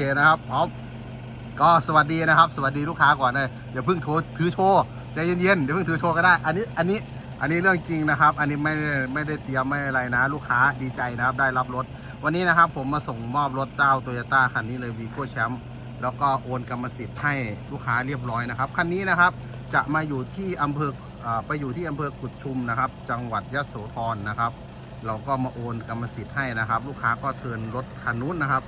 เคนะครับพร้อมก็สวัสดีนะครับ สวัสดีลูกค้าก่อนเลยอย่าเพิ่งโทรถือโชว์ใจเย็นๆเดี๋ยวเพิ่งถือโชว์ก็ได้ อันนี้อันนี้อันนี้เรื่องจริงนะครับ อันนี้ไม่ได้ไม่ได้เตรียมไม่อะไรนะ ลูกค้าดีใจนะครับได้รับรถ วันนี้นะครับผมมาส่งมอบรถเจ้าโตโยต้าคันนี้เลยวีโก้แชมป์แล้วก็โอนกรรมสิทธิ์ให้ลูกค้าเรียบร้อยนะครับคันนี้นะครับจะมาอยู่ที่อำเภอไปอยู่ที่อำเภอกุดชุมนะครับ จังหวัดยะโสธรนะครับ เราก็มาโอนกรรมสิทธิ์ให้นะครับ ลูกค้าก็เทินรถคันนู้นนะครับ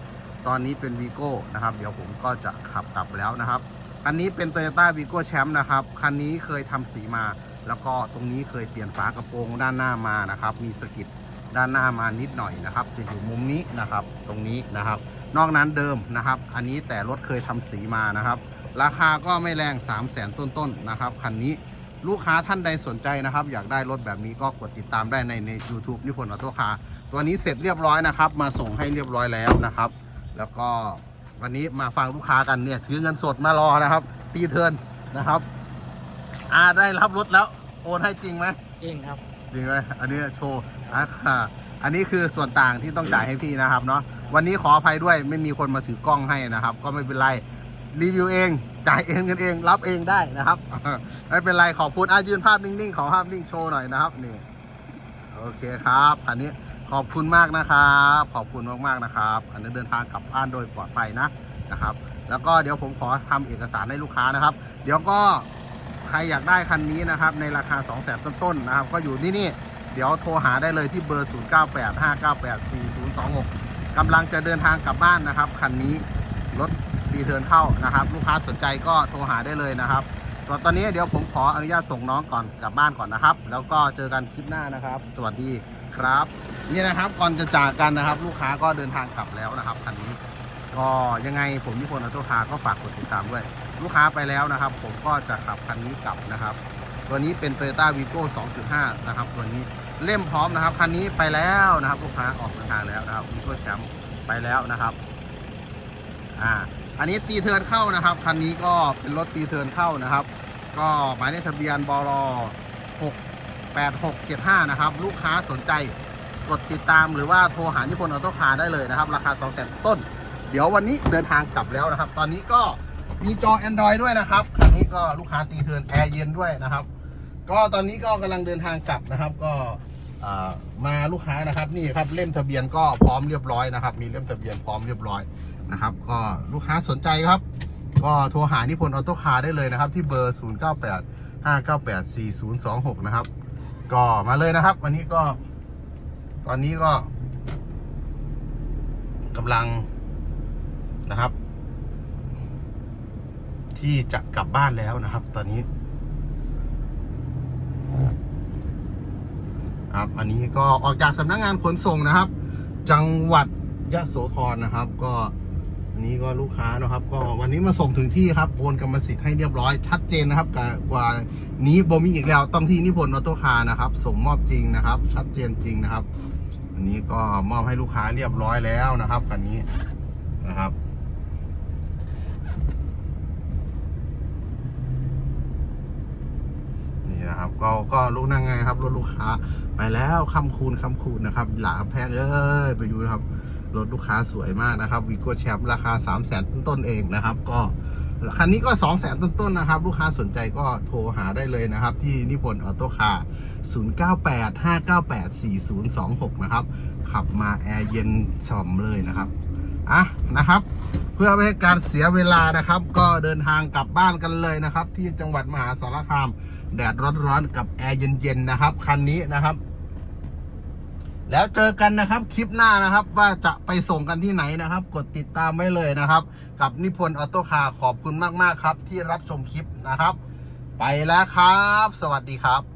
ตอนนี้เป็นวีโก้นะครับ เดี๋ยวผมก็จะขับกลับแล้วนะครับคันนี้เป็น t o y ยต้าวีโก้แชมป์นะครับ คันนี้เคยทำสีมา แล้วก็ตรงนี้เคยเปลี่ยนฝากระโปรงด้านหน้ามานะครับ มีสะกิดด้านหน้ามานิดหน่อยนะครับจะอยู่มุมนี้นะครับ ตรงนี้นะครับ นอกนั้นเดิมนะครับ อันนี้แต่รถเคยทำสีมานะครับ ราคาก็ไม่แรง 3 0 0แสนต้นๆนนะครับ คันนี้ลูกค้าท่านใดสนใจนะครับ อยากได้รถแบบนี้ก็กดติดตามได้ในใน u t u b e นิพนธ์ออโต้คาร์ตัวนี้เสร็จเรียบร้อยนะครับ มาส่งให้เรียบร้อยแล้วนะครับ แล้วก็วันนี้มาฟังลูกค้ากันเนี่ยถือเงินสดมารอนะครับตีเทิร์นนะครับ อ่าได้รับรถแล้วโอนให้จริงไหมจริงครับ จริงไหมอันนี้โชว์อะอันนี้คือส่วนต่างที่ต้องจ่ายให้พี่นะครับเนาะวันนี้ขออภัยด้วยไม่มีคนมาถือกล้องให้นะครับ ก็ไม่เป็นไรรีวิวเอง จ่ายเองกันเอง รับเองได้นะครับ ไม่เป็นไรขอบคุณอายืนภาพนิ่งๆขอภาพนิ่งโชว์หน่อยนะครับนี่โอเคครับอันนี้ ขอบคุณมากนะครับ ขอบคุณมากๆนะครับ อันนี้เดินทางกลับบ้านโดยปลอดภัยนะนะครับ แล้วก็เดี๋ยวผมขอทำเอกสารให้ลูกค้านะครับ เดี๋ยวก็ใครอยากได้คันนี้นะครับ ในราคา 2 0 0 0 0 0ต้นๆนะครับ ก็อยู่ที่นี่เดี๋ยวโทรหาได้เลยที่เบอร์ 0985984026กำลังจะเดินทางกลับบ้านนะครับคันนี้รถดีเทิร์นเข้านะครับ ลูกค้าสนใจก็โทรหาได้เลยนะครับส่วนตอนนี้เดี๋ยวผมขออนุญาตส่งน้องก่อนกลับบ้านก่อนนะครับ แล้วก็เจอกันคลิปหน้านะครับ สวัสดีครับ นี่นะครับก่อนจะจากกันนะครับ ลูกค้าก็เดินทางกลับแล้วนะครับคันนี้ ก็ยังไงผมนิพนธ์ออโต้คาร์ก็ฝากกดติดตามด้วย ลูกค้าไปแล้วนะครับ ผมก็จะขับคันนี้กลับนะครับ ตัวนี้เป็น Toyota Vigo 2.5 นะครับ ตัวนี้เล่มพร้อมนะครับคันนี้ไปแล้วนะครับ ลูกค้าออกเดินทางแล้วนะครับ Vigo แชมป์ไปแล้วนะครับอ่าอันนี้ตีเทินเข้านะครับคันนี้ก็เป็นรถตีเทินเข้านะครับ ก็หมายเลขทะเบียนบล68675 นะครับ ลูกค้าสนใจ กดติดตามหรือว่าโทรหานิพนธ์ออโต้คาร์ได้เลยนะครับ ราคา2 0 0 0 0 0ต้น เดี๋ยววันนี้เดินทางกลับแล้วนะครับ ตอนนี้ก็มีจอ Android ด้วยนะครับคันนี้ก็ลูกค้าตีเทินแอร์เย็นด้วยนะครับ ก็ตอนนี้ก็กำลังเดินทางกลับนะครับ ก็มาลูกค้านะครับนี่ครับเล่มทะเบียนก็พร้อมเรียบร้อยนะครับ มีเล่มทะเบียนพร้อมเรียบร้อยนะครับ ก็ลูกค้าสนใจครับ ก็โทรหานิพนธ์ออโต้คาร์ได้เลยนะครับ ที่เบอร์ 0 9 8 5 9 8 4 0 2 6 นะครับ ก็มาเลยนะครับ วันนี้ก็ ตอนนี้ก็กำลังนะครับ ที่จะกลับบ้านแล้วนะครับ ตอนนี้ครับ อันนี้ก็ออกจากสำนักงานขนส่งนะครับ จังหวัดยะโสธรนะครับ ก็ อันนี้ก็ลูกค้านะครับ ก็วันนี้มาส่งถึงที่ครับโอนกรรมสิทธิ์ให้เรียบร้อยชัดเจนนะครับกว่ากว่านี้บ่มีอีกแล้วต้องที่นิพนธ์ออโต้คาร์นะครับส่งมอบจริงนะครับ ชัดเจนจริงนะครับอันนี้ก็มอบให้ลูกค้าเรียบร้อยแล้วนะครับคันนี้นะครับ นะครับ ก็ก็ลูกนั่งไงครับรถลูกค้าไปแล้วคำคูณคำคูณนะครับ หลาแพงเอ้ยไปดูนะครับรถลูกค้าสวยมากนะครับวีโก้แชมป์ราคา 3 0 0แสนต้นเองนะครับ ก็คันนี้ก็ 2 0 0แสนต้นๆนะครับ ลูกค้าสนใจก็โทรหาได้เลยนะครับ ที่นิพนธ์ออโต้คาร์0985984026 นะครับ ขับมาแอร์เย็นฉ่ำเลยนะครับ อะนะครับ พื่อไม่ให้การเสียเวลานะครับ ก็เดินทางกลับบ้านกันเลยนะครับ ที่จังหวัดมหาสารคาม แดดร้อนๆกับแอร์เย็นๆนะครับคันนี้นะครับ แล้วเจอกันนะครับคลิปหน้านะครับ ว่าจะไปส่งกันที่ไหนนะครับ กดติดตามไว้เลยนะครับ กับนิพนธ์ออโต้คาร์ขอบคุณมากๆครับ ที่รับชมคลิปนะครับ ไปแล้วครับ สวัสดีครับ